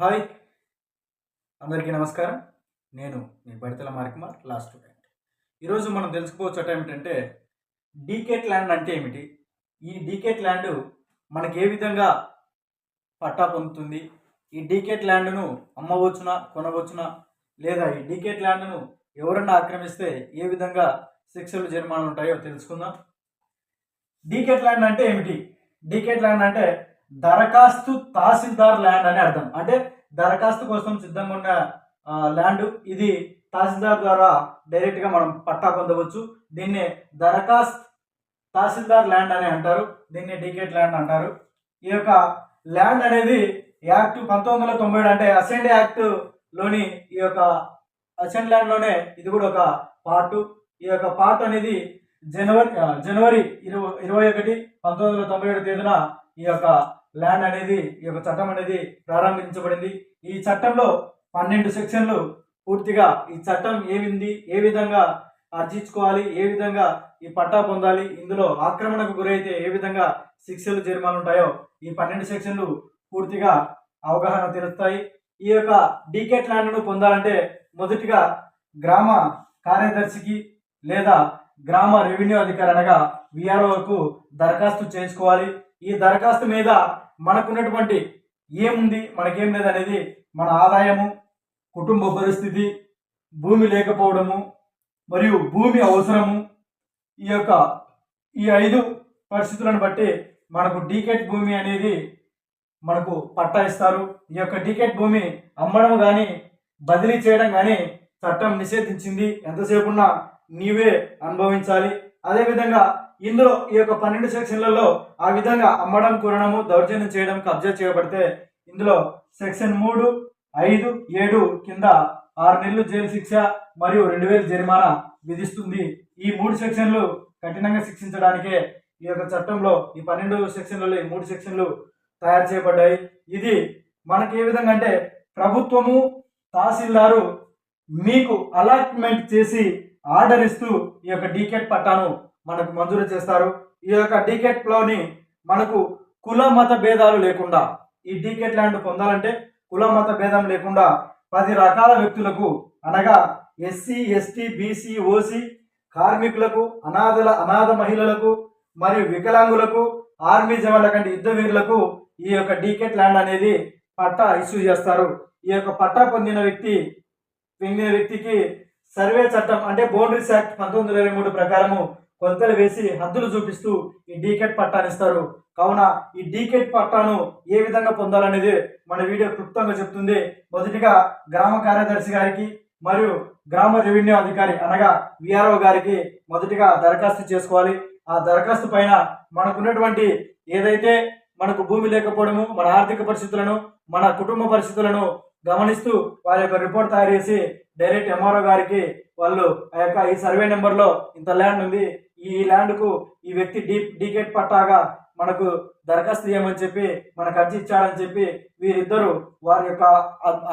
Hi. అందరికీ నమస్కారం. నేను మీ బడితల మార్కుమార్ లాస్ట్ స్టూడెంట్ ఈరోజు మనం తెలుసుకోవచ్చు ఏమిటంటే డీకేట్ ల్యాండ్ అంటే ఏమిటి? ఈ డీకేట్ ల్యాండ్ మనకి ఏ విధంగా పట్టా పొందుతుంది? ఈ డీకేట్ ల్యాండ్ను అమ్మవచ్చునా కొనవచ్చునా? లేదా ఈ డీకేట్ ల్యాండ్ను ఎవరన్నా ఆక్రమిస్తే ఏ విధంగా శిక్షలు జరిమానాలు ఉంటాయో తెలుసుకుందాం. డీకేట్ ల్యాండ్ అంటే ఏమిటి? డీకేట్ ల్యాండ్ అంటే దరఖాస్తు తహసీల్దార్ ల్యాండ్ అని అర్థం. అంటే దరఖాస్తు కోసం సిద్ధంగా ఉన్న ల్యాండ్ ఇది తహసీల్దార్ ద్వారా డైరెక్ట్గా మనం పట్టా పొందవచ్చు. దీన్ని దరఖాస్తు తహసీల్దార్ ల్యాండ్ అని అంటారు. దీన్ని డికెట్ ల్యాండ్ అంటారు. ఈ యొక్క ల్యాండ్ అనేది యాక్ట్ పంతొమ్మిది వందల తొంభై ఏడు అంటే అసెంట్ యాక్ట్లోని ఈ యొక్క అసెంట్ ల్యాండ్లోనే ఇది కూడా ఒక పార్ట్. ఈ యొక్క పార్ట్ అనేది జనవరి జనవరి ఇరవై ఇరవై ఒకటి పంతొమ్మిది వందల తొంభై ఏడు తేదీన ఈ యొక్క ల్యాండ్ అనేది ఈ యొక్క చట్టం అనేది ప్రారంభించబడింది. ఈ చట్టంలో పన్నెండు సెక్షన్లు పూర్తిగా ఈ చట్టం ఏమింది ఏ విధంగా ఆర్జించుకోవాలి ఏ విధంగా ఈ పట్టా పొందాలి ఇందులో ఆక్రమణకు గురైతే ఏ విధంగా శిక్షలు జరిమానుంటాయో ఈ పన్నెండు సెక్షన్లు పూర్తిగా అవగాహన తెలుస్తాయి. ఈ యొక్క డీకెట్ ల్యాండ్ను పొందాలంటే మొదటిగా గ్రామ కార్యదర్శికి లేదా గ్రామ రెవెన్యూ అధికారి అనగా విఆర్ఓకు దరఖాస్తు చేసుకోవాలి ఈ దరఖాస్తు మీద మనకున్నటువంటి ఏముంది మనకేం లేదు అనేది మన ఆదాయము కుటుంబ పరిస్థితి భూమి లేకపోవడము మరియు భూమి అవసరము ఈ యొక్క ఈ ఐదు పరిస్థితులను బట్టి మనకు డీకెట్ భూమి అనేది మనకు పట్టా ఇస్తారు. ఈ యొక్క డీకెట్ భూమి అమ్మడం కానీ బదిలీ చేయడం కానీ చట్టం నిషేధించింది. ఎంతసేపున్నా నీవే అనుభవించాలి. అదేవిధంగా ఇందులో ఈ యొక్క పన్నెండు సెక్షన్లలో ఆ విధంగా అమ్మడం కొనడము దౌర్జన్యం చేయడం కబ్జా చేయబడితే ఇందులో సెక్షన్ మూడు ఐదు ఏడు కింద ఆరు నెలలు జైలు శిక్ష మరియు రెండు వేలు జరిమానా విధిస్తుంది. ఈ మూడు సెక్షన్లు కఠినంగా శిక్షించడానికే ఈ యొక్క చట్టంలో ఈ పన్నెండు సెక్షన్లలో ఈ మూడు సెక్షన్లు తయారు చేయబడ్డాయి. ఇది మనకి ఏ విధంగా అంటే ప్రభుత్వము తహసీల్దారు మీకు అలాట్మెంట్ చేసి ఆర్డర్ ఇస్తూ ఈ యొక్క డీకెట్ పట్టాను. మనకు మంజూరు చేస్తారు. ఈ యొక్క డికెట్లోని మనకు కుల మత భేదాలు లేకుండా ఈ డికెట్ ల్యాండ్ పొందాలంటే కుల మత భేదం లేకుండా పది రకాల వ్యక్తులకు అనగా ఎస్సీ ఎస్టీ బీసీ ఓసీ కార్మికులకు అనాథల అనాథ మహిళలకు మరియు వికలాంగులకు ఆర్మీ జవాన్ల కంటే యుద్ధ వీరులకు ఈ యొక్క డీకెట్ ల్యాండ్ అనేది పట్టా ఇష్యూ చేస్తారు. ఈ యొక్క పట్టా పొందిన వ్యక్తి పొందిన వ్యక్తికి సర్వే చట్టం అంటే బౌండరీస్ యాక్ట్ పంతొమ్మిది వందల ఇరవై మూడు ప్రకారము కొలతలు వేసి హద్దులు చూపిస్తూ ఈ డీకెట్ పట్టాను ఇస్తారు కావున ఈ డీకెట్ పట్టాను ఏ విధంగా పొందాలనేది మన వీడియో క్లుప్తంగా చెప్తుంది. మొదటిగా గ్రామ కార్యదర్శి గారికి మరియు గ్రామ రెవెన్యూ అధికారి అనగా విఆర్ఓ గారికి మొదటిగా దరఖాస్తు చేసుకోవాలి. ఆ దరఖాస్తు పైన మనకున్నటువంటి ఏదైతే మనకు భూమి లేకపోవడము మన ఆర్థిక పరిస్థితులను మన కుటుంబ పరిస్థితులను గమనిస్తూ వారి యొక్క రిపోర్ట్ తయారు చేసి డైరెక్ట్ ఎంఆర్ఓ గారికి వాళ్ళు ఆ యొక్క ఈ సర్వే నెంబర్లో ఇంత ల్యాండ్ ఉంది ఈ ల్యాండ్కు ఈ వ్యక్తి డీ డీకెట్ పట్టాగా మనకు దరఖాస్తు చేయమని చెప్పి మనకు అర్జీ ఇచ్చాడని చెప్పి వీరిద్దరూ వారి యొక్క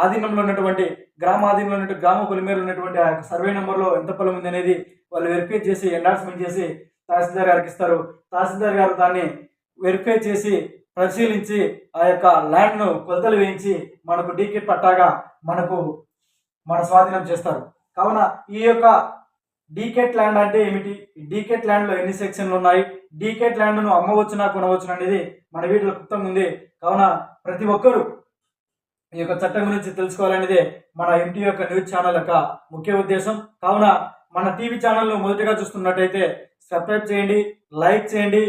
ఆధీనంలో ఉన్నటువంటి గ్రామ ఆధీనంలో ఉన్నటువంటి గ్రామ పొలిమేర ఉన్నటువంటి ఆ యొక్క సర్వే నెంబర్లో ఎంత పొలం ఉంది అనేది వాళ్ళు వెరిఫై చేసి ఎండార్స్మెంట్ చేసి తహసీల్దార్ గారికి ఇస్తారు. తహసీల్దార్ గారు దాన్ని వెరిఫై చేసి పరిశీలించి ఆ యొక్క ల్యాండ్ను కొలతలు వేయించి మనకు డీకెట్ పట్టాగా మనకు మన స్వాధీనం చేస్తారు. కావున ఈ యొక్క డీకెట్ ల్యాండ్ అంటే ఏమిటి? డీకెట్ ల్యాండ్లో ఎన్ని సెక్షన్లు ఉన్నాయి? డీకెట్ ల్యాండ్ను అమ్మవచ్చునా కొనవచ్చునా అనేది మన వీటిలో కృతం ఉంది. కావున ప్రతి ఒక్కరూ ఈ యొక్క చట్టం గురించి తెలుసుకోవాలనేదే మన ఎంటీ యొక్క న్యూస్ ఛానల్ యొక్క ముఖ్య ఉద్దేశం. కావున మన టీవీ ఛానల్ను మొదటిగా చూస్తున్నట్టయితే సబ్స్క్రైబ్ చేయండి లైక్ చేయండి.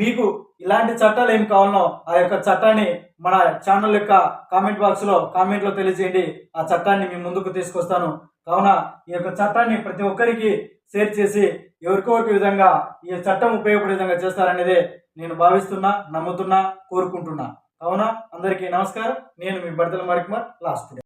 మీకు ఇలాంటి చట్టాలు ఏం కావాలనో ఆ యొక్క చట్టాన్ని మన ఛానల్ యొక్క కామెంట్ బాక్స్లో కామెంట్లో తెలియజేయండి. ఆ చట్టాన్ని మీ ముందుకు తీసుకొస్తాను. కావున ఈ యొక్క చట్టాన్ని ప్రతి ఒక్కరికి షేర్ చేసి ఎవరికొరికి విధంగా ఈ చట్టం ఉపయోగపడే విధంగా చేస్తారనేదే నేను భావిస్తున్నా నమ్ముతున్నా కోరుకుంటున్నా. కావున అందరికీ నమస్కారం. నేను మీ బడతల మరికుమార్ లాస్ట్